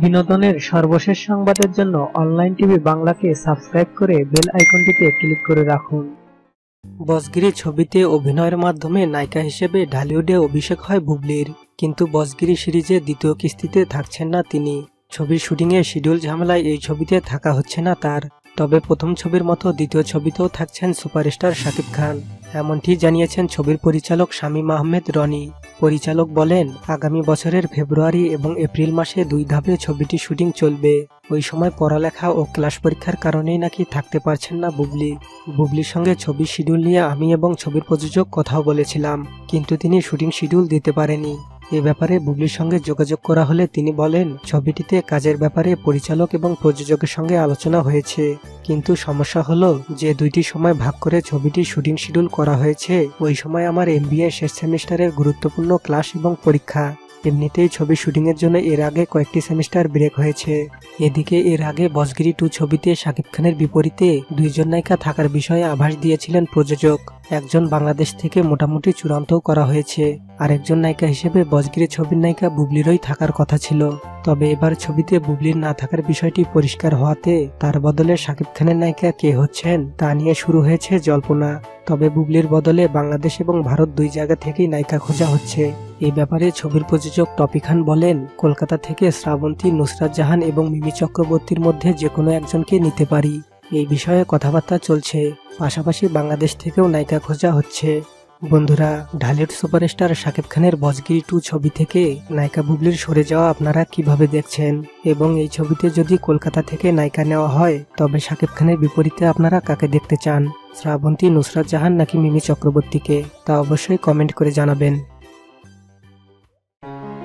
বিনোদনের সর্বশেষ সংবাদের জন্য অনলাইন টিভি বাংলাকে সাবস্ক্রাইব করে বেল আইকনটিতে ক্লিক করে রাখুন। বসগিরি ছবিতে অভিনয়ের মাধ্যমে নায়িকা হিসেবে ঢালিউডে অভিষেক হয় বুবলির। কিন্তু বসগিরি সিরিজে দ্বিতীয় কিস্তিতে থাকছেন না তিনি। ছবির শুটিংয়ে শিডিউল ঝামেলায় এই ছবিতে থাকা হচ্ছে না তার। তবে প্রথম ছবির মতো দ্বিতীয় ছবিতেও থাকছেন সুপারস্টার শাকিব খান। এমনটি জানিয়েছেন ছবির পরিচালক শামীম আহমেদ রনি। পরিচালক বলেন, আগামী বছরের ফেব্রুয়ারি এবং এপ্রিল মাসে দুই ধাপে ছবিটি শুটিং চলবে। ওই সময় পড়ালেখা ও ক্লাস পরীক্ষার কারণেই নাকি থাকতে পারছেন না বুবলি। বুবলির সঙ্গে ছবি শিডিউল নিয়ে আমি এবং ছবির প্রযোজক কথাও বলেছিলাম, কিন্তু তিনি শুটিং শিডিউল দিতে পারেনি এ ব্যাপারে বুবলির সঙ্গে যোগাযোগ করা হলে তিনি বলেন, ছবিটিতে কাজের ব্যাপারে পরিচালক এবং প্রযোজকের সঙ্গে আলোচনা হয়েছে। কিন্তু সমস্যা হলো যে দুইটি সময় ভাগ করে ছবিটি শুটিং শিডিউল করা হয়েছে। ওই সময় আমার এমবিএ শেষ সেমিস্টারের গুরুত্বপূর্ণ ক্লাস এবং পরীক্ষা। এমনিতেই ছবি শুটিংয়ের জন্য এর আগে কয়েকটি সেমিস্টার ব্রেক হয়েছে। এদিকে এর আগে বসগিরি টু ছবিতে শাকিব খানের বিপরীতে দুইজন নায়িকা থাকার বিষয়ে আভাস দিয়েছিলেন প্রযোজক। একজন বাংলাদেশ থেকে মোটামুটি চূড়ান্তও করা হয়েছে। আর একজন নায়িকা হিসেবে বসগিরি ছবির নায়িকা বুবলিরই থাকার কথা ছিল। তবে এবার ছবিতে বুবলির না থাকার বিষয়টি পরিষ্কার হওয়াতে তার বদলে শাকিব খানের নায়িকা কে হচ্ছেন তা নিয়ে শুরু হয়েছে জল্পনা। তবে বুবলির বদলে বাংলাদেশ এবং ভারত দুই জায়গা থেকেই নায়িকা খোঁজা হচ্ছে। এই ব্যাপারে ছবির প্রযোজক টপি খান বলেন, কলকাতা থেকে শ্রাবন্তী, নুসরাত জাহান এবং মিমি চক্রবর্তীর মধ্যে যে কোনো একজনকে নিতে পারি। এই বিষয়ে কথাবার্তা চলছে। পাশাপাশি বাংলাদেশ থেকেও নায়িকা খোঁজা হচ্ছে। বন্ধুরা, ঢালিউড সুপারস্টার শাকিব খানের বজগিরি টু ছবি থেকে নায়িকা বুবলির সরে যাওয়া আপনারা কীভাবে দেখছেন? এবং এই ছবিতে যদি কলকাতা থেকে নায়িকা নেওয়া হয়, তবে শাকিব খানের বিপরীতে আপনারা কাকে দেখতে চান? শ্রাবন্তী, নুসরাত জাহান নাকি মিমি চক্রবর্তীকে? তা অবশ্যই কমেন্ট করে জানাবেন। you